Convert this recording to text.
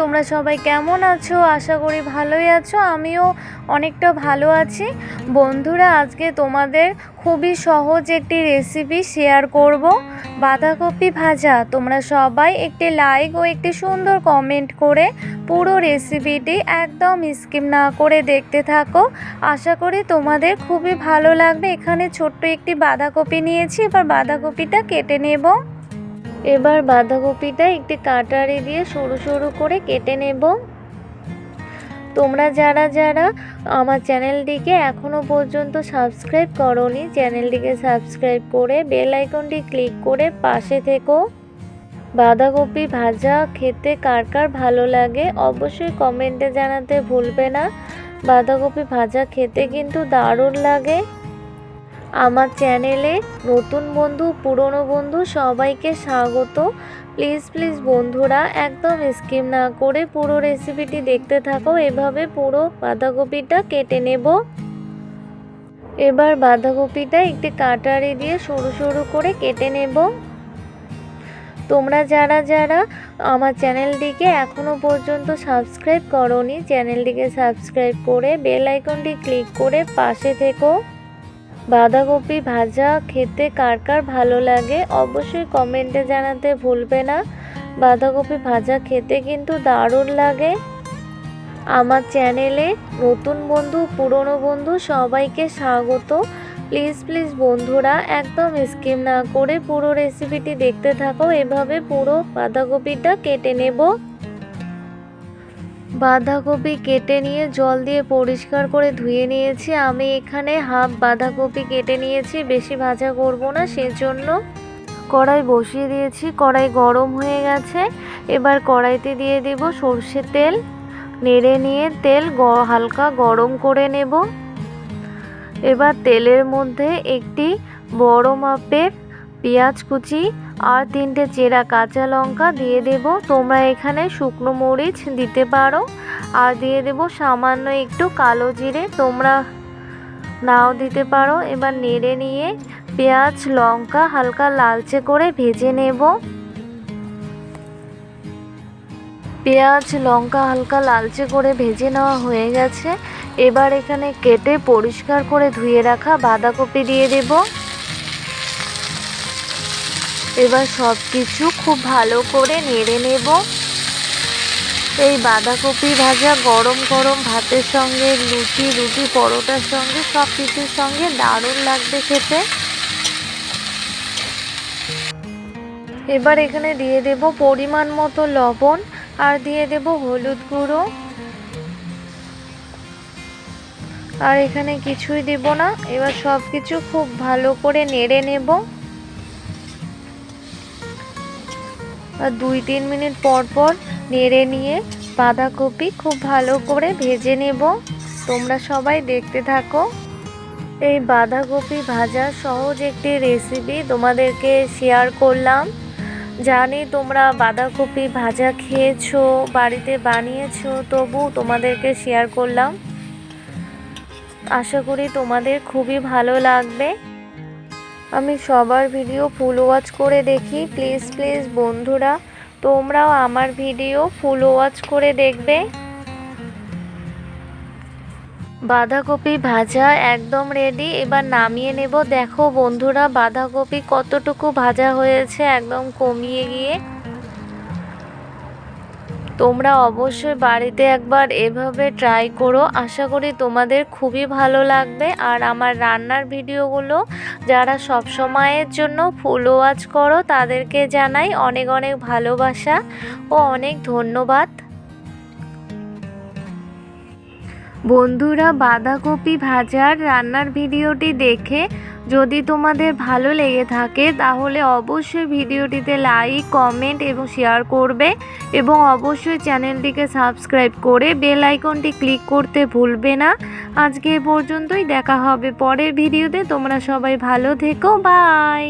তোমরা সবাই কেমন আছো? আশা করি ভালোই আছো। আমিও অনেকটা ভালো আছি। বন্ধুরা, আজকে তোমাদের খুবই সহজ একটি রেসিপি শেয়ার করব। বাঁধাকপি ভাজা। তোমরা সবাই একটি লাইক ও একটি সুন্দর কমেন্ট করে পুরো রেসিপিটি একদম স্কিপ না করে দেখতে থাকো। আশা করি তোমাদের খুবই ভালো লাগবে। এখানে ছোট্ট একটি বাঁধাকপি নিয়েছি। এবার বাঁধাকপিটা কেটে নেব। এবার বাঁধাকপিটা একটি কাটারি দিয়ে সরু সরু করে কেটে নেব। তোমরা যারা যারা আমার চ্যানেলটিকে এখনও পর্যন্ত সাবস্ক্রাইব করনি, চ্যানেলটিকে সাবস্ক্রাইব করে বেল আইকনটি ক্লিক করে পাশে থেকো। বাঁধাকপি ভাজা খেতে কার কার ভালো লাগে অবশ্যই কমেন্টে জানাতে ভুলবে না। বাঁধাকপি ভাজা খেতে কিন্তু দারুণ লাগে। আমার চ্যানেলে নতুন বন্ধু, পুরনো বন্ধু সবাইকে স্বাগত। প্লিজ প্লিজ বন্ধুরা একদম স্কিম না করে পুরো রেসিপিটি দেখতে থাকো। এভাবে পুরো বাঁধাকপিটা কেটে নেব। এবার বাঁধাকপিটা একটি কাটারি দিয়ে সরু সরু করে কেটে নেব। তোমরা যারা যারা আমার চ্যানেলটিকে এখনও পর্যন্ত সাবস্ক্রাইব করনি, চ্যানেলটিকে সাবস্ক্রাইব করে বেল আইকনটি ক্লিক করে পাশে থেকো। বাঁধাকপি ভাজা খেতে কার কার ভালো লাগে অবশ্যই কমেন্টে জানাতে ভুলবে না। বাঁধাকপি ভাজা খেতে কিন্তু দারুণ লাগে। আমার চ্যানেলে নতুন বন্ধু, পুরনো বন্ধু সবাইকে স্বাগত। প্লিজ প্লিজ বন্ধুরা একদম স্কিম না করে পুরো রেসিপিটি দেখতে থাকো। এভাবে পুরো বাঁধাকপিটা কেটে নেব। বাঁধাকপি কেটে নিয়ে জল দিয়ে পরিষ্কার করে ধুয়ে নিয়েছি। আমি এখানে হাফ বাঁধাকপি কেটে নিয়েছি, বেশি ভাজা করব না, সেজন্য কড়াই বসিয়ে দিয়েছি। কড়াই গরম হয়ে গেছে। এবার কড়াইতে দিয়ে দেব সর্ষে তেল। নেড়ে নিয়ে তেল হালকা গরম করে নেব। এবার তেলের মধ্যে একটি বড় মাপের পেঁয়াজ কুচি আর তিনটে চেরা কাঁচা লঙ্কা দিয়ে দেব। তোমরা এখানে শুকনো মরিচ দিতে পারো। আর দিয়ে দেব সামান্য একটু কালো জিরে। তোমরা নাও দিতে পারো। এবার নেড়ে নিয়ে পেঁয়াজ, লঙ্কা হালকা লালচে করে ভেজে নেব। পেঁয়াজ, লঙ্কা হালকা লালচে করে ভেজে নেওয়া হয়ে গেছে। এবার এখানে কেটে পরিষ্কার করে ধুয়ে রাখা বাঁধাকপি দিয়ে দেবো। এবার সব কিছু খুব ভালো করে নেড়ে নেব। এই বাঁধাকপি ভাজা গরম গরম ভাতের সঙ্গে, লুচি, রুটি, পরোটার সঙ্গে সব কিছুর সঙ্গে দারুণ লাগবে খেতে। এবার এখানে দিয়ে দেব পরিমাণ মতো লবণ আর দিয়ে দেব হলুদ গুঁড়ো। আর এখানে কিছুই দেব না। এবার সব কিছু খুব ভালো করে নেড়ে নেব। দুই তিন মিনিট পর পর নেড়ে নিয়ে বাঁধাকপি খুব ভালো করে ভেজে নেব। তোমরা সবাই দেখতে থাকো। এই বাঁধাকপি ভাজা সহজ একটি রেসিপি তোমাদেরকে শেয়ার করলাম। জানি তোমরা বাঁধাকপি ভাজা খেয়েছো, বাড়িতে বানিয়েছো, তবু তোমাদেরকে শেয়ার করলাম। আশা করি তোমাদের খুবই ভালো লাগবে। আমি সবার ভিডিও ফুল ওয়াচ করে দেখি। প্লিজ প্লিজ বন্ধুরা, তোমরাও আমার ভিডিও ফুল ওয়াচ করে দেখবে। বাঁধাকপি ভাজা একদম রেডি এবার নামিয়ে নেব। দেখো বন্ধুরা, বাঁধাকপি কতটুকু ভাজা হয়েছে একদম কমিয়ে গিয়ে। তোমরা অবশ্যই বাড়িতে একবার এভাবে ট্রাই করো। আশা করি তোমাদের খুবই ভালো লাগবে। আর আমার রান্নার ভিডিওগুলো যারা সব সময়ের জন্য ফুল ওয়াচ করো, তাদেরকে জানাই অনেক অনেক ভালোবাসা ও অনেক ধন্যবাদ। বন্ধুরা বাঁধাকপি ভাজার রান্নার ভিডিওটি দেখে যদি তোমাদের ভালো লেগে থাকে, তাহলে অবশ্যই ভিডিওটিতে লাইক কমেন্ট এবং শেয়ার করবে এবং অবশ্যই চ্যানেলটিকে সাবস্ক্রাইব করে বেল আইকনটি ক্লিক করতে ভুলবে না। আজকে এ পর্যন্তই, দেখা হবে পরের ভিডিওতে। তোমরা সবাই ভালো থেকো বাই